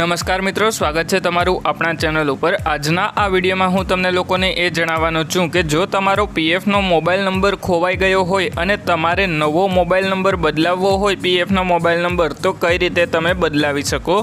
નમસ્કાર મિત્રો, સ્વાગત છે તમારું આપણા ચેનલ ઉપર. આજના આ વિડીયોમાં હું તમને લોકોને એ જણાવવાનો છું કે જો તમારો પીએફનો મોબાઈલ નંબર ખોવાઈ ગયો હોય અને તમારે નવો મોબાઈલ નંબર બદલાવવો હોય પીએફનો મોબાઈલ નંબર, તો કઈ રીતે તમે બદલાવી શકો?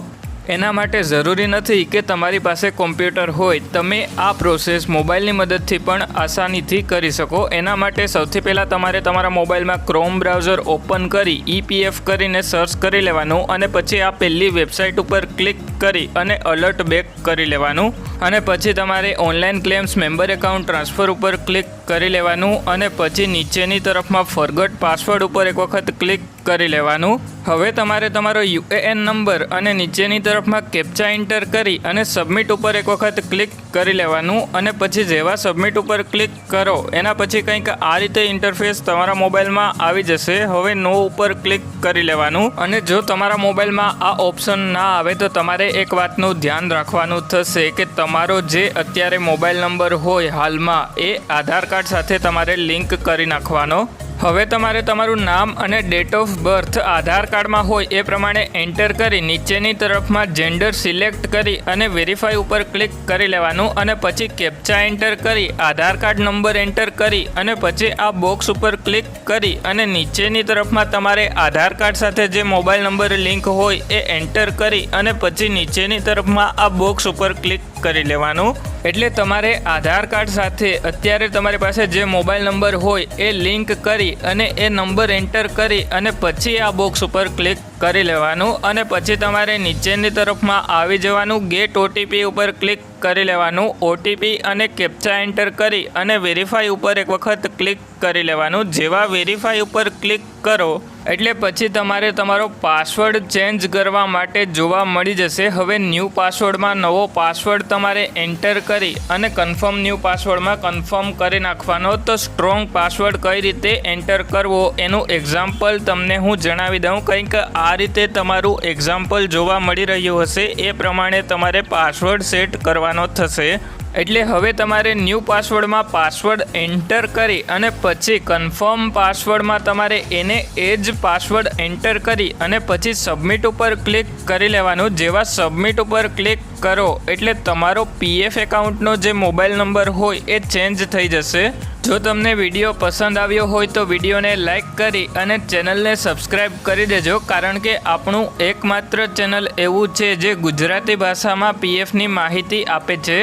એના માટે જરૂરી નથી કે તમારી પાસે કોમ્પ્યુટર હોય. તમે આ પ્રોસેસ મોબાઈલની મદદથી પણ આસાનીથી કરી શકો. એના માટે સૌથી પહેલાં તમારે તમારા મોબાઈલમાં ક્રોમ બ્રાઉઝર ઓપન કરી ઈપીએફ કરીને સર્ચ કરી લેવાનું અને પછી આ પહેલી વેબસાઇટ ઉપર ક્લિક કરી અને અલર્ટ બેક કરી લેવાનું. અને પછી તમારે online claims member account transfer ઉપર ક્લિક કરી લેવાનું અને પછી નીચેની તરફમાં ફરગટ પાસવર્ડ ઉપર એક વખત ક્લિક કરી લેવાનું. હવે તમારે તમારો યુએએન નંબર અને નીચેની તરફમાં કેપ્ચા એન્ટર કરી અને સબમિટ ઉપર એક વખત ક્લિક કરી લેવાનું અને પછી જેવા સબમિટ ઉપર ક્લિક કરો, એના પછી કંઈક આ રીતે ઇન્ટરફેસ તમારા મોબાઈલમાં આવી જશે. હવે નો ઉપર ક્લિક કરી લેવાનું અને જો તમારા મોબાઈલમાં આ ઓપ્શન ના આવે તો તમારે એક વાતનું ધ્યાન રાખવાનું થશે કે તમારો જે અત્યારે મોબાઈલ નંબર હોય હાલમાં એ આધાર કાર્ડ સાથે તમારે લિંક કરી નાખવાનો. હવે તમારે તમારું નામ અને ડેટ ઓફ બર્થ આધાર કાર્ડમાં હોય એ પ્રમાણે એન્ટર કરી નીચેની તરફમાં જેન્ડર સિલેક્ટ કરી અને વેરીફાઈ ઉપર ક્લિક કરી લેવાનું અને પછી કેપ્ચા એન્ટર કરી, આધાર કાર્ડ નંબર એન્ટર કરી અને પછી આ બોક્સ ઉપર ક્લિક કરી અને નીચેની તરફમાં તમારે આધાર કાર્ડ સાથે જે મોબાઈલ નંબર લિંક હોય એ એન્ટર કરી અને પછી નીચેની તરફમાં આ બોક્સ ઉપર ક્લિક કરી લેવાનું. એટલે તમારે આધાર કાર્ડ સાથે અત્યારે તમારી પાસે જે મોબાઈલ નંબર હોય એ લિંક કરી અને એ નંબર એન્ટર કરી અને પછી આ બોક્સ ઉપર ક્લિક કરી લેવાનું અને પછી તમારે નીચેની તરફમાં આવી જવાનું ગેટ ઓટીપી ઉપર ક્લિક કરી લેવાનું. ઓટીપી અને કેપ્ચા એન્ટર કરી અને વેરીફાઈ ઉપર એક વખત ક્લિક કરી લેવાનું. જેવા વેરીફાઈ ઉપર ક્લિક કરો, એટલે પછી તમારે તમારો પાસવર્ડ ચેન્જ કરવા માટે જોવા મળી જશે. હવે ન્યૂ પાસવર્ડમાં નવો પાસવર્ડ તમારે એન્ટર કરી અને કન્ફર્મ ન્યૂ પાસવર્ડમાં કન્ફર્મ કરી નાખવાનો. તો સ્ટ્રોંગ પાસવર્ડ કઈ રીતે એન્ટર કરવો? એનું એક્ઝામ્પલ તમને હું જણાવી દઉં. કંઈક આ રીતે તમારું એક્ઝામ્પલ જોવા મળી રહ્યું હશે. એ પ્રમાણે તમારે પાસવર્ડ સેટ કરવાનો થશે. એટલે હવે તમારે ન્યૂ પાસવર્ડમાં પાસવર્ડ એન્ટર કરી અને પછી કન્ફર્મ પાસવર્ડમાં તમારે એને એ જ પાસવર્ડ એન્ટર કરી અને પછી સબમિટ ઉપર ક્લિક કરી લેવાનું. જેવા સબમિટ ઉપર ક્લિક કરો, એટલે તમારો પીએફ એકાઉન્ટનો જે મોબાઈલ નંબર હોય એ ચેન્જ થઈ જશે. જો તમને વીડિયો પસંદ આવ્યો હોય તો વિડીયોને લાઇક કરી અને ચેનલને સબસ્ક્રાઇબ કરી દેજો, કારણ કે આપણું એકમાત્ર ચેનલ એવું છે જે ગુજરાતી ભાષામાં પીએફની માહિતી આપે છે.